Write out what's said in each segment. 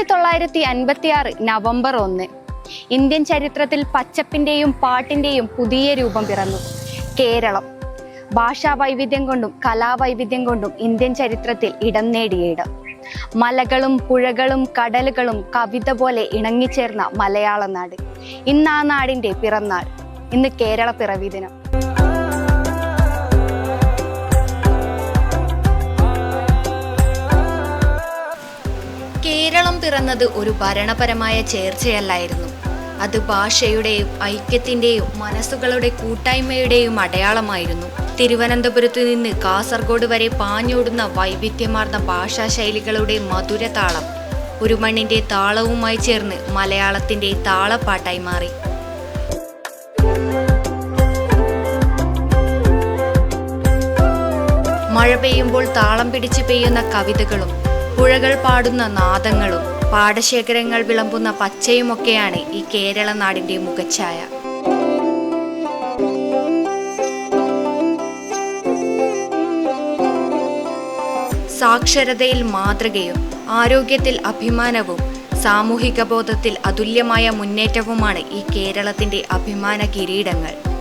തൊള്ളായിരത്തി അൻപത്തി ആറ് നവംബർ ഒന്ന്. ഇന്ത്യൻ ചരിത്രത്തിൽ പച്ചപ്പിന്റെയും പാട്ടിന്റെയും പുതിയ രൂപം പിറന്നു. കേരളം. ഭാഷാ വൈവിധ്യം കൊണ്ടും കലാവൈവിധ്യം കൊണ്ടും ഇന്ത്യൻ ചരിത്രത്തിൽ ഇടം നേടിയ ഇടം. മലകളും പുഴകളും കടലുകളും കവിത പോലെ ഇണങ്ങിച്ചേർന്ന മലയാള നാട്. ഇന്ന് ആ നാടിന്റെ പിറന്നാൾ. ഇന്ന് കേരള പിറവി ദിനം. കേരളം പിറന്നത് ഒരു ഭരണപരമായ ചേർച്ചയല്ലായിരുന്നു. അത് ഭാഷയുടെയും ഐക്യത്തിന്റെയും മനസ്സുകളുടെ കൂട്ടായ്മയുടെയും അടയാളമായിരുന്നു. തിരുവനന്തപുരത്ത് നിന്ന് കാസർഗോഡ് വരെ പാഞ്ഞോടുന്ന വൈവിധ്യമാർന്ന ഭാഷാശൈലികളുടെ മധുരതാളം ഒരു മണ്ണിന്റെ താളവുമായി ചേർന്ന് മലയാളത്തിന്റെ താളപ്പാട്ടായി മാറി. മഴ പെയ്യുമ്പോൾ താളം പിടിച്ച് പെയ്യുന്ന കവിതകളും പുഴകൾ പാടുന്ന നാദങ്ങളും പാടശേഖരങ്ങൾ വിളമ്പുന്ന പച്ചയുമൊക്കെയാണ് ഈ കേരള നാടിന്റെ മുഖച്ഛായ. സാക്ഷരതയിൽ മാതൃകയും ആരോഗ്യത്തിൽ അഭിമാനവും സാമൂഹിക ബോധത്തിൽ അതുല്യമായ മുന്നേറ്റവുമാണ് ഈ കേരളത്തിന്റെ അഭിമാന കിരീടങ്ങൾ.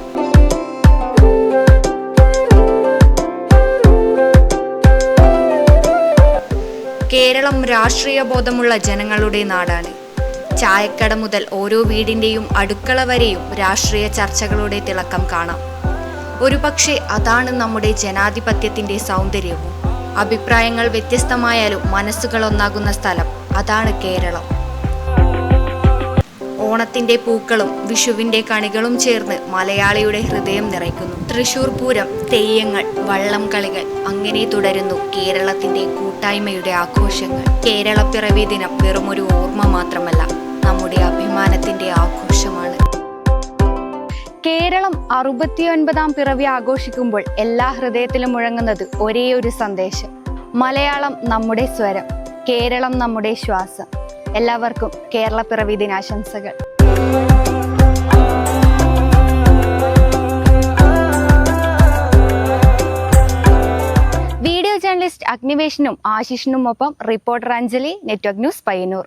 കേരളം രാഷ്ട്രീയ ബോധമുള്ള ജനങ്ങളുടെ നാടാണ്. ചായക്കട മുതൽ ഓരോ വീടിന്റെയും അടുക്കള വരെയും രാഷ്ട്രീയ ചർച്ചകളുടെ തിളക്കം കാണാം. ഒരുപക്ഷെ അതാണ് നമ്മുടെ ജനാധിപത്യത്തിന്റെ സൗന്ദര്യവും. അഭിപ്രായങ്ങൾ വ്യത്യസ്തമായാലും മനസ്സുകൾ ഒന്നാകുന്ന സ്ഥലം അതാണ് കേരളം. ഓണത്തിന്റെ പൂക്കളും വിഷുവിന്റെ കണികളും ചേർന്ന് മലയാളിയുടെ ഹൃദയം നിറയ്ക്കുന്നു. തൃശൂർ പൂരം തെയ്യങ്ങൾ വള്ളം കളികൾ. അങ്ങനെ തുടരുന്നു കേരളത്തിന്റെ കൂട്ടായ്മയുടെ ആഘോഷങ്ങൾ. കേരളപ്പിറവി ദിനം വെറുമൊരു ഓർമ്മ മാത്രമല്ല നമ്മുടെ അഭിമാനത്തിന്റെ ആഘോഷമാണ്. കേരളം അറുപത്തിയൊൻപതാം പിറവി ആഘോഷിക്കുമ്പോൾ എല്ലാ ഹൃദയത്തിലും മുഴങ്ങുന്നത് ഒരേ ഒരു സന്ദേശം. മലയാളം നമ്മുടെ സ്വരം കേരളം നമ്മുടെ ശ്വാസം. എല്ലാവർക്കും കേരളപ്പിറവി പിറവി ദിനാശംസകൾ. ജേർണലിസ്റ്റ് അഗ്നിവേശനും ആശിഷിനുമൊപ്പം reporter Anjali network news Payyanur.